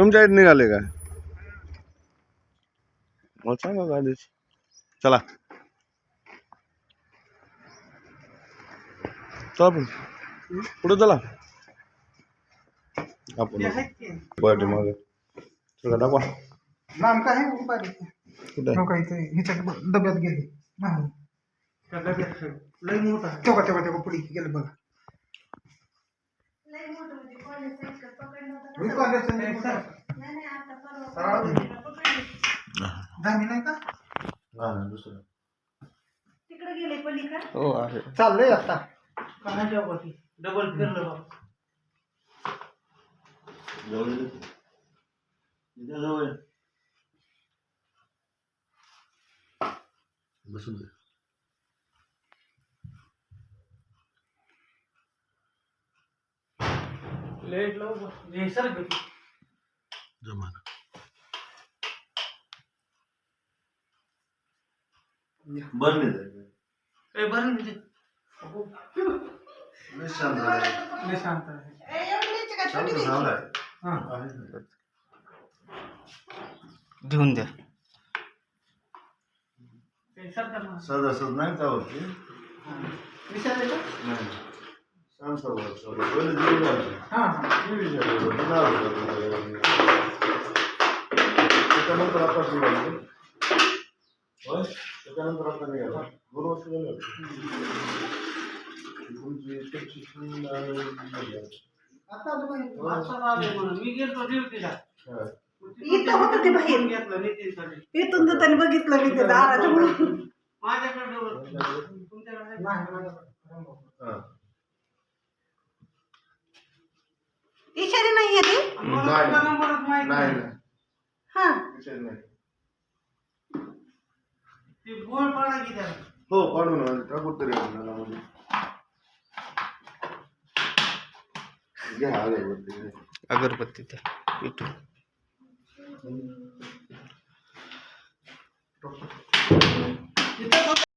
तुमच्या इथे निघाले का? मला सांगा गाडीची चला. चला पण. पुढे चला? आपण पाठी मागे. चला दाखवा. नाम काय कुठे इथे हिच्या डब्यात गेले. नाही त्या डब्यात ठेव. लय मोठा. तेव्हा तेव्हा तेव्हा पुढे गेले बघा. होय, कॉलेजचं नाही मोठं. सरळ होईल. धामी नाही का? दुसरं. तिकडे गेले पलीकडे? हो आहे. चाललंय आता. डबल फिरलं बघ जवळ इथे जवळ. बसून दे. लेट लावू सर जमा बरं नाही बरं म्हणजे शांत झालंय. लय शांत आहे शांत झालाय हा घेऊन द्या सहज असत नाही त्यावरती विचारले का नाही शांत स्वभाव, स्वभाव. पहिले जेवण झालं. हा हा मी विचारलं होतं, काय होतं तुला? त्याच्यानंतर आता सुरू झालं. होय? त्याच्यानंतर आता निघाला दोन वर्ष झाले होते. तुमची इकडची सून आणि मुलगी. आता आलो बाहेर. मी गेलो ड्युटीला हा. इथं होतं ते बाहेर घेतलं इथून तर त्यांनी बघितलं मी ते दाराच्या म्हणून माझ्याकडे तुमच्याकडे नाही माझ्याकडे. हा. इशारे नाही आहे ते नाही. नंबरच माहीत नाही नाही नाही हा विषय नाही ते बोल पाडा की त्याला हो काढून आण. टाकू तरी आपल्याला म्हणजे घ्या आले वरती अगरबत्ती द्या पेटून